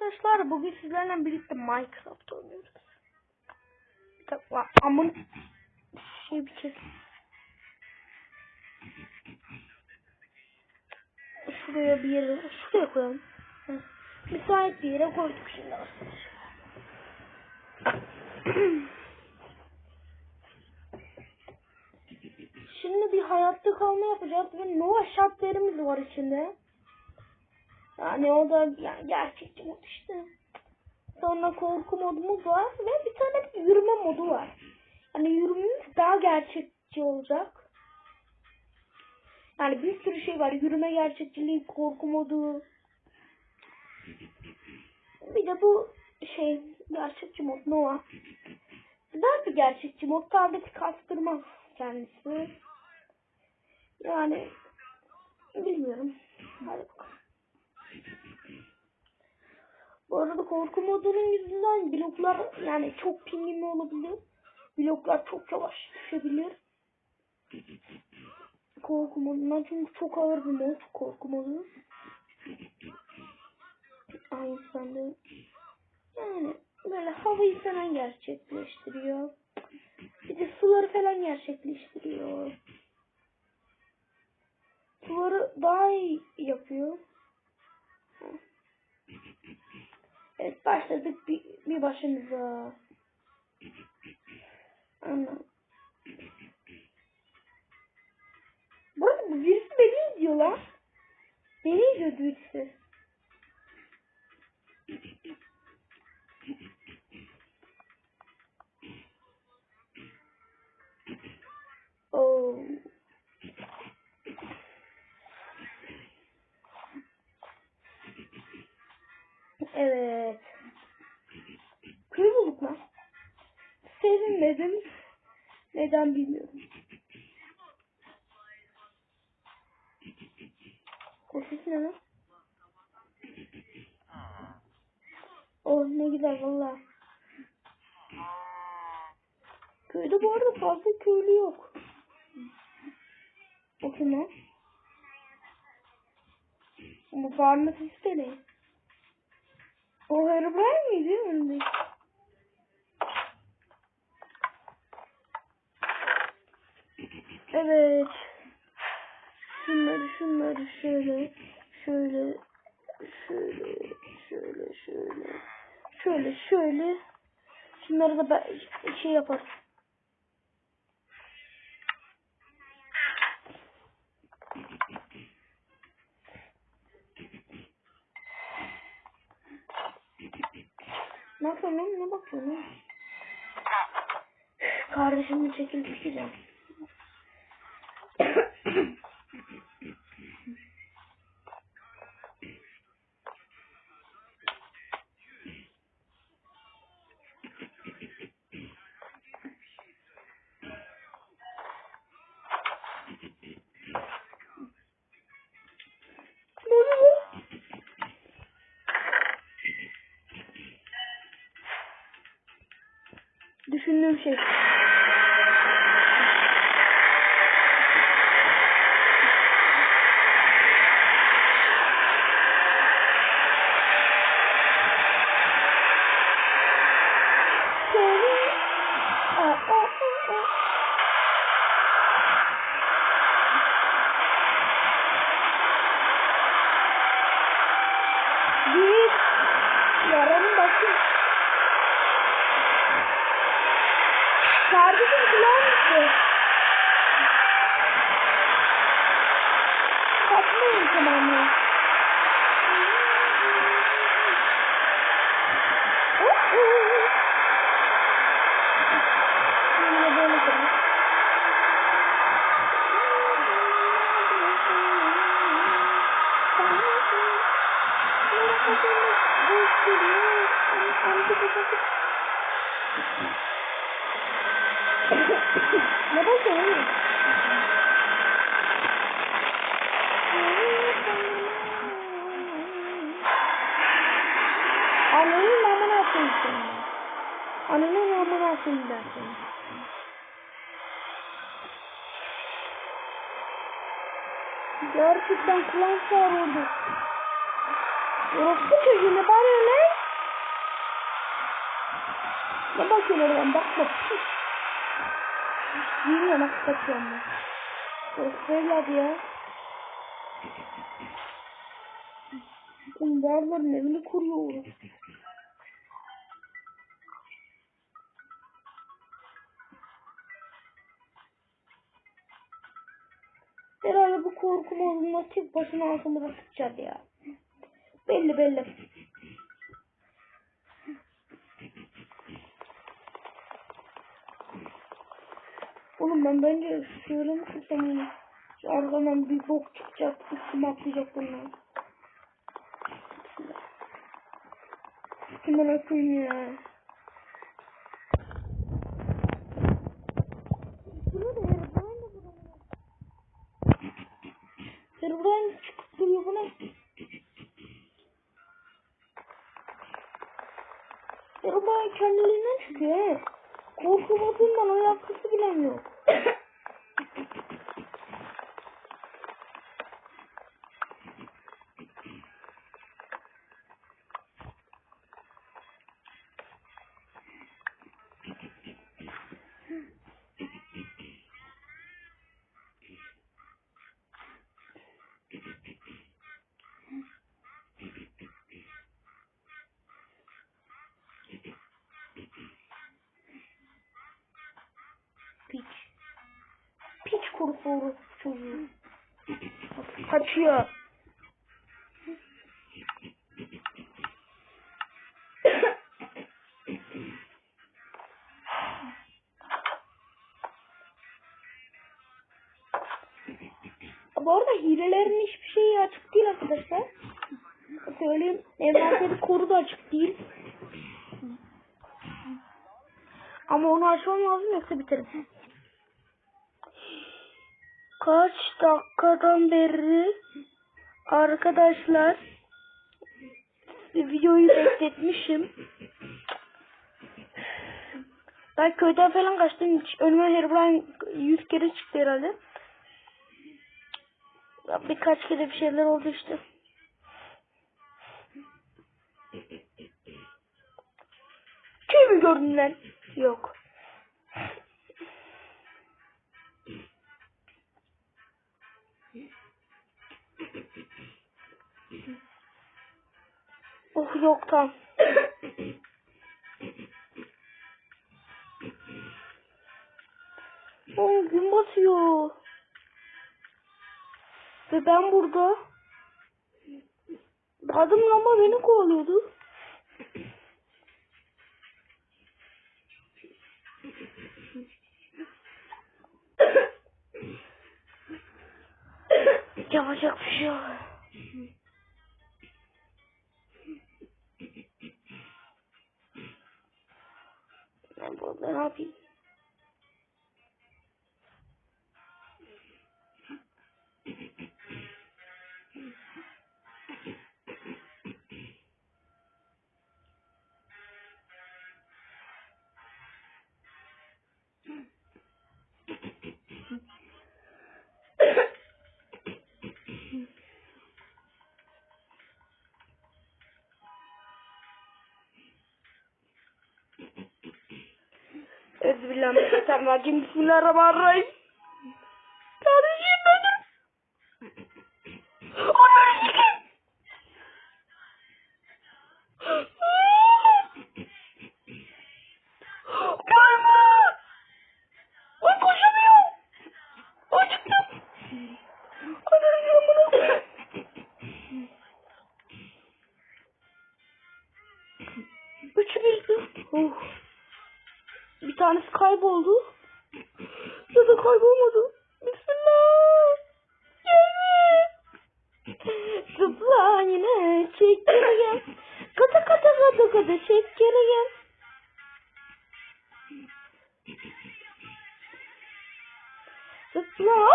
arkadaşlar bugün sizlerle birlikte Minecraft oynuyoruz. Bir dakika amın şey bir çek. Şuraya bir yere şuraya koyalım. Heh. Müsait bir yere koyduk şimdi arkadaşlar. Şimdi bir hayatta kalma yapacağız ve Nova şartlarımız var içinde. Yani o da yani gerçekçi mod işte. Sonra korku modumuz var ve bir tane yürüme modu var. Yani yürümemiz daha gerçekçi olacak. Yani bir sürü şey var. Yürüme gerçekçiliği, korku modu. Bir de bu şey gerçekçi mod Nova. Güzel bir gerçekçi mod. Sadece kastırma kendisi. Yani bilmiyorum. Hadi bakalım. Bu arada korku modunun yüzünden bloklar yani çok pingimi olabilir. Bloklar çok yavaş düşebilir. Korku modundan çünkü çok ağır bir mod korku modu. Aynı sende yani böyle havayı falan gerçekleştiriyor. Bir de suları falan gerçekleştiriyor. Suları daha iyi yapıyor. Evet başladık bir, bir başımıza. Ana. Bu arada bu birisi beni izliyor lan. Beni izliyor birisi. Neden bilmiyorum. O ne lan? Oh ne güzel valla. Köyde bu arada fazla köylü yok. O kim lan? Bu farmasist de ne? O Herobrine miydi önünde? Evet. Şunları şunları şöyle şöyle şöyle şöyle şöyle şöyle şöyle şunları da ben şey yaparız. Ne yapıyorsun? Ne bakıyorsun? Kardeşimle çekilip gideceğim. Düşündüğüm şey. Seni- Aa, aa, aa, aa. Git. Yaranın başı. Kardeşim kulağın mısın? Kapmayın tamamı. Yine böyle Ananın namına atayım seni. Ananın namına atayım ben seni. Gerçekten kulağım sağırdı. Orası çocuğuna bana ne? Ne bakıyorsun oradan bakma. Bilmiyorum nasıl kaçıyorum ben. Orası böyle abi ya. Şimdi derlerin evini kuruyor orası. Herhalde bu korku modunda tek başına altımıza sıçacak ya. Belli belli. Oğlum ben bence kırsam bunu? Şu Arkadan bir bok çıkacak, üstüme atlayacak bunlar. Üstüme atayım ya. Burada da Herobrine de burada. Herobrine ne? Herobrine kendiliğinden çıkıyor he. Korku modundan alakası bile yok. Orası çocuğu. Kaçıyor. Bu arada hilelerin hiçbir şeyi açık değil arkadaşlar. Söyleyeyim. Envanteri koru da açık değil. Ama onu açmam lazım yoksa biterim. Kaç dakikadan beri arkadaşlar videoyu bekletmişim. Ben köyden falan kaçtım. Önüme Herobrine 100 kere çıktı herhalde. Birkaç kere bir şeyler oldu işte. Kimi gördün lan? Yok. Oh yok tam. Oh gün batıyor. Ve ben burada. Adım ama beni kovalıyordu. Yapacak bir şey yok. አውዝ ቢላ መጣ ማጂም ቢስሚላህ ረማራይ kayboldu. Ya da kaybolmadı. Bismillah. Gelme. Zıpla yine çek geri gel. Kata kata kata kata çek geri gel. Zıpla.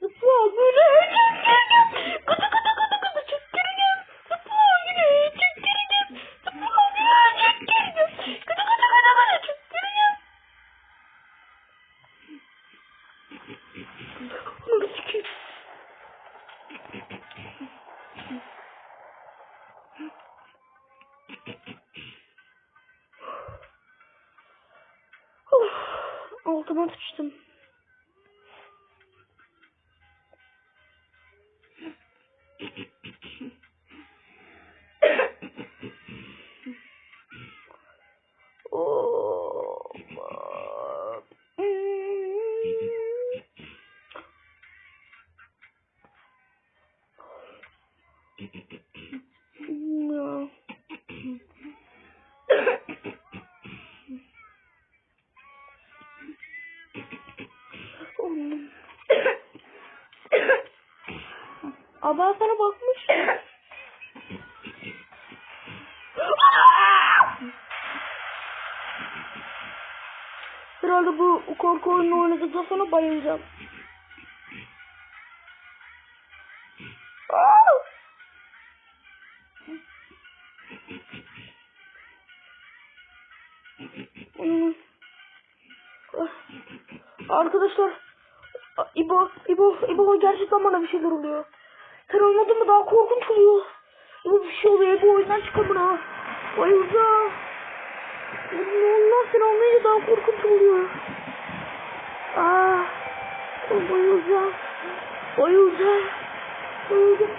Zıpla böyle çek geri gel. Kata kata kata kata çek geri gel. Zıpla yine çek geri gel. Zıpla yine çek geri gel. Kata kata kata kata çek geri gel. Abla sana bakmış. Herhalde bu korku oyunu oynadıktan sonra bayılacağım. Arkadaşlar İbo, İbo, İbo gerçekten bana bir şeyler oluyor. Sen olmadın mı daha korkunç oluyor. İbo bir şey oluyor. İbo oyundan bana. Bayılacağım. Ne olmaz sen olmayınca daha korkunç oluyor. Aa, bayılacağım. Bayılacağım. Bayılacağım.